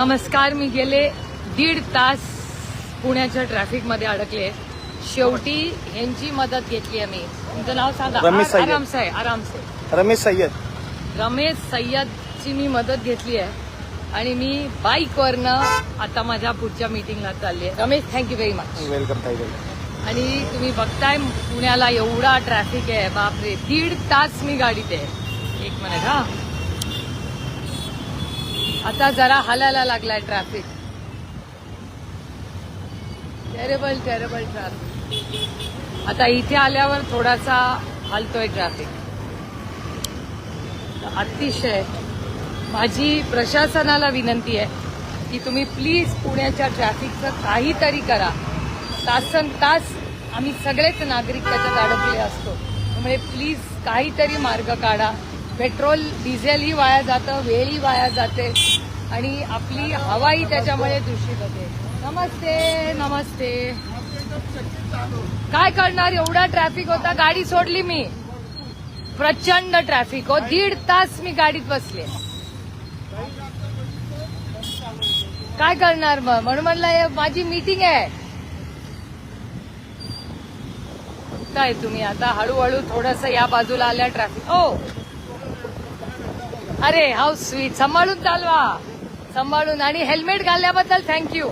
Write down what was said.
नमस्कार मी गेले दीड तास पुण्याच्या ट्रॅफिकमध्ये अडकले. शेवटी यांची मदत घेतली आहे मी. तुमचं नाव सांगा. रमेश सय्यद. आरामसे आहे आरामसे रमेश सय्यद. रमेश सय्यदची मी मदत घेतली आहे. आणि मी बाईकवरनं आता माझ्या पुढच्या मिटिंगला चालली आहे. Ramesh thank you very much welcome ताई आणि तुम्ही बघताय पुण्याला एवढा ट्रॅफिक आहे. बापरे दीड तास मी गाडीत आहे. एक मिनिट हा. आता जरा हालायला लागलाय ट्रॅफिक टेरेबल टेरेबल ट्रॅफिक आता इथे आल्यावर थोडासा हलतोय ट्रॅफिक अतिशय माझी प्रशासनाला विनंती आहे की तुम्ही प्लीज पुण्याच्या ट्रॅफिकचं काहीतरी करा. तासन तास आम्ही सगळेच नागरिक त्याच्यात अडकले असतो. त्यामुळे प्लीज काहीतरी मार्ग काढा. पेट्रोल डिझेलही वाया जातं वेळही वाया जाते. आणि आपली हवाही त्याच्यामुळे दूषित होते. नमस्ते नमस्ते. काय करणार? एवढा ट्रॅफिक होता गाडी सोडली मी. प्रचंड ट्रॅफिक हो दीड तास मी गाडीत बसले. काय करणार मग म्हणून म्हणलं माझी मीटिंग आहे. काय तुम्ही? आता हळूहळू थोडस या बाजूला आल्या ट्रॅफिक हो अरे हाऊ स्वीट सांभाळून चालवा. सांभाळून आणि हेल्मेट घालल्याबद्दल थँक्यू